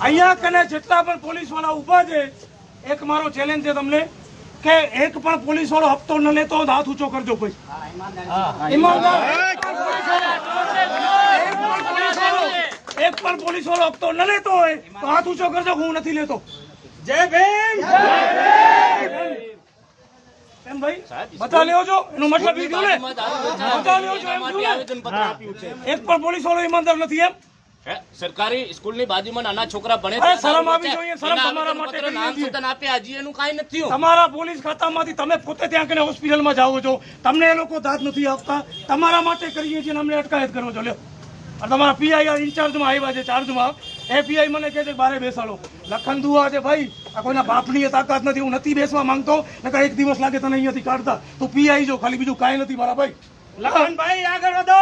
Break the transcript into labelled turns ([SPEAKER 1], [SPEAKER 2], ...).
[SPEAKER 1] અહીંયા કને જેટલા પણ પોલીસવાળા ઊભા છે એક મારો ચેલેન્જ છે તમને કે એક પણ પોલીસ વાળો હપ્તો ન લેતો હાથ ઊંચો કરજો ભાઈ. એક પણ પોલીસ વાળો- હપ્તો ન લેતો હોય તો હાથ ઊંચો કરજો હું નથી લેતો. જય ભીમ. એમ ભાઈ બધા લેવો છો? એનો મતલબ એ થયો ને? બધા લેવો છો. એમ એક પણ પોલીસ વાળો ઈમાનદાર નથી એમ.
[SPEAKER 2] સરકારી સ્કૂલની બાજુમાં નાના છોકરા ભણે
[SPEAKER 1] અરે શરમ આવી જોઈએ, શરમ તમારા માટે
[SPEAKER 2] નામ સૂચન આપ્યા હજી એનું કાંઈ નથી
[SPEAKER 1] તમારા પોલીસ ખાતામાંથી તમે પોતે ત્યાં કને હોસ્પિટલમાં જાઓ છો. તમને એ લોકો દાદ નથી આપતા. તમારા માટે કરીએ છીએ અમને અટકાયત કરો છો. લ્યો. તમારા પીઆઈ ઇન્ચાર્જમાં આવ્યા છે ચાર્જમાં. એ પીઆઈ મને કહે છે બારે બેસાડો. લખન દુઆ છે ભાઈ આ કોઈના બાપની એ તાકાત નથી. હું નથી બેસવા માંગતો. નકર એક દિવસ લાગે તને અહીંયાથી કાઢતા. તું પીઆઈ જો ખાલી બીજું કાંઈ નથી મારા ભાઈ
[SPEAKER 3] લખન ભાઈ. લખનભાઈ આગળ વધો.